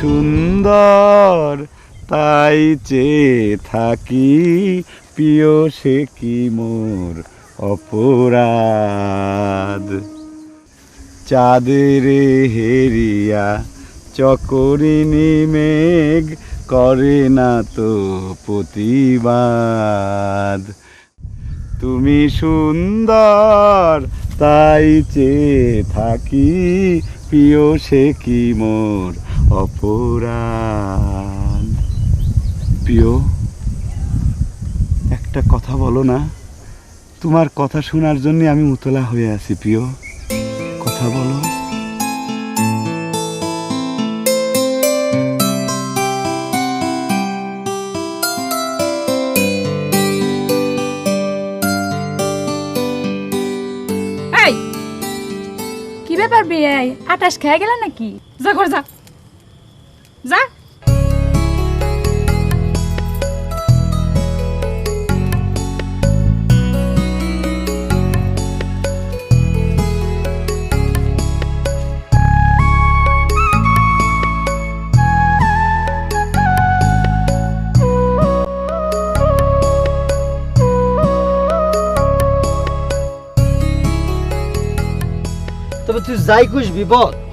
সুন্দর, তাই চেয়ে থাকি। প্রিয় সে কি মোর অপরাধ? চাঁদের হেরিয়া চকরিনী মেঘ করে না তো প্রতিবাদ। তুমি সুন্দর, তাই চেয়ে থাকি। প্রিয় সে কি মোর অপরাধ প্রিয়, একটা কথা বলো না। তোমার কথা শোনার জন্য আমি উতলা হয়ে আছি, প্রিয়। কথা বলো। কি ব্যাপার বিয়ে আটাশ খেয়ে গেল নাকি? যা ঘর যা। যা। তবে তুই যাই কুস বিপদ।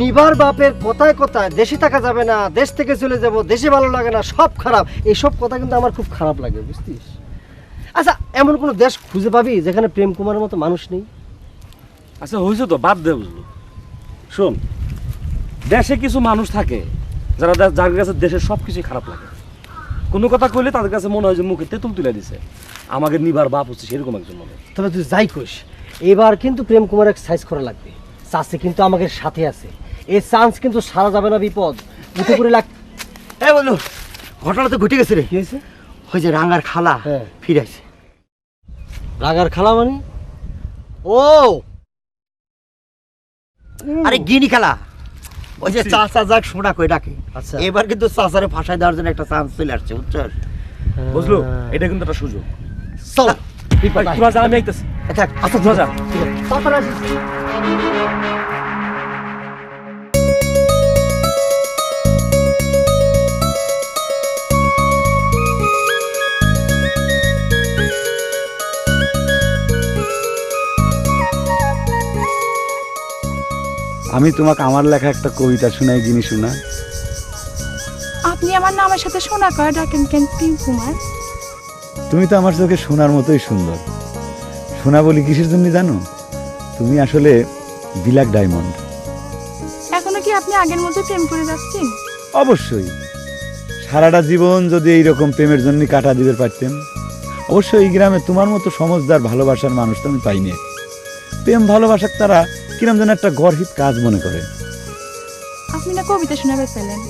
নিবার বাপের কথায় কথায় দেশে থাকা যাবে না দেশ থেকে চলে যাব দেশে ভালো লাগে না সব খারাপ। এইসব কথা কিন্তু আমার খুব খারাপ লাগে বুঝতিস? আচ্ছা এমন কোনো দেশ খুঁজে পাবি যেখানে প্রেম কুমারের মতো মানুষ নেই? আচ্ছা হয়েছে তো বাদ দে বুঝলো। শোন দেশে কিছু মানুষ থাকে যারা যার কাছে দেশের সব কিছুই খারাপ লাগে। কোনো কথা কইলে তাদের কাছে মনে হয় যে মুখে তেঁতুল তুলে দিছে। আমাকে নিবার বাপ হচ্ছে সেরকম একজন মনে হয়। তবে তুই যাই কুস এবার কিন্তু প্রেম কুমারের সাইজ করা লাগবে। চাষে কিন্তু আমাদের সাথে আছে। এই চান্স কিন্তু সারা যাবে না বিপদ। উঠে করে লাগ এই বলু ঘটনা তো ঘটে গেছে রে। কি হয়েছে? ওই যে রাঙার খালা হ্যাঁ। ফিরাইছে রাগার খালা মানে? ও! আরে গিনি খালা। ওই যে চাচা যাক সোনা কই ডাকে। আচ্ছা। এবার কিন্তু চাচারে ফাঁসাই দেওয়ার জন্য একটা চান্স চলে আসছে বুঝছস? বুঝলো? হ্যাঁ। এটা কিন্তু একটা সুযোগ। চল। তোরা যা আমি আইতেছি। আচ্ছা আচ্ছা তোরা যা। তাড়াতাড়ি আসিস। আমি তোমাকে আমার লেখা একটা কবিতা শোনাই যিনি শোনা। আপনি আমার নামের সাথে শোনা কয় ডাকেন কেন কুমার তুমি তো আমার চোখে সোনার মতোই সুন্দর। সোনা বলি কিসের জন্য জানো? তুমি আসলে বিলাক ডায়মন্ড। এখনও কি আপনি আগের মতো প্রেম করে যাচ্ছেন? অবশ্যই। সারাটা জীবন যদি এইরকম প্রেমের জন্য কাটা দিতে পারতেন অবশ্যই এই গ্রামে তোমার মতো সমজদার ভালোবাসার মানুষ তো আমি পাইনি। প্রেম ভালোবাসার তারা কিরম যেন একটা গর্হিত কাজ মনে করে। আপনি না কবিতা শোনাবে পেলেন।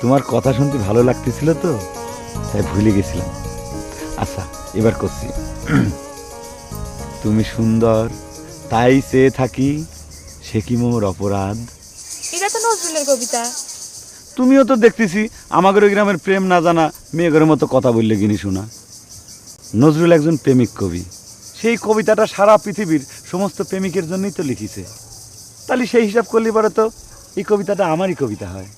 তোমার কথা শুনতে ভালো লাগতেছিল তো তাই ভুলে গেছিলাম। আচ্ছা এবার করছি। তুমি সুন্দর তাই চেয়ে থাকি সে কি মোর অপরাধ? এটা তো নজরুলের কবিতা। তুমিও তো দেখতেছি আমাদের ওই গ্রামের প্রেম না জানা মেয়েদের মতো কথা বললে গিনি শোনা। নজরুল একজন প্রেমিক কবি। সেই কবিতাটা সারা পৃথিবীর সমস্ত প্রেমিকের জন্যই তো লিখিছে। তাহলে সেই হিসাব করলে পরে তো এই কবিতাটা আমারই কবিতা হয়।